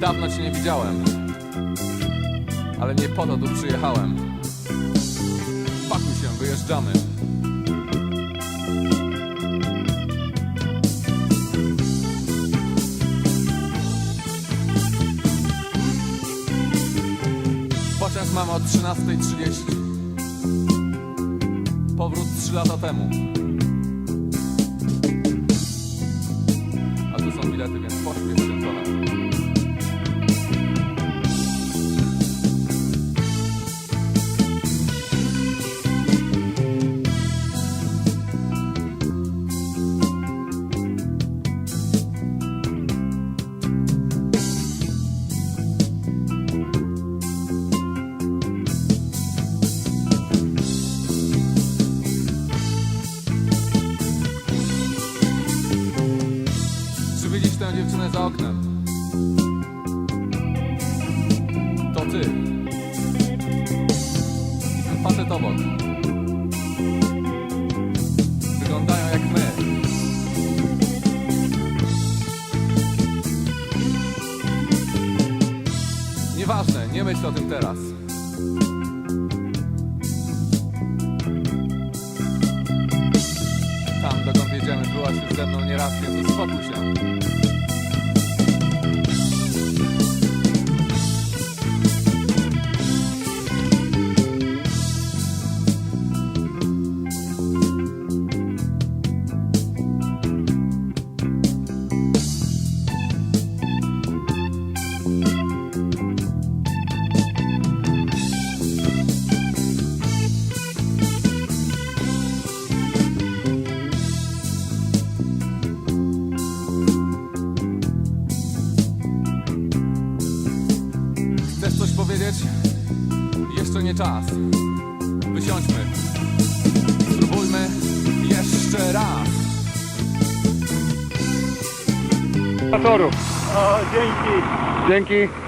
dawno cię nie widziałem. Ale nie po to tu przyjechałem. Pakuj się, wyjeżdżamy. Pociąg mamy o 13.30. Powrót 3 lata temu. Więc widzisz tę dziewczynę za oknem? To ty. Ten facet obok. Wyglądają jak my. Nieważne, nie myśl o tym teraz. Tam, dokąd jedziemy, byłaś już ze mną nieraz, więc uspokój się. Chcesz coś powiedzieć? Jeszcze nie czas. Wysiądźmy. Spróbujmy jeszcze raz. Motorów. O, dzięki. Dzięki.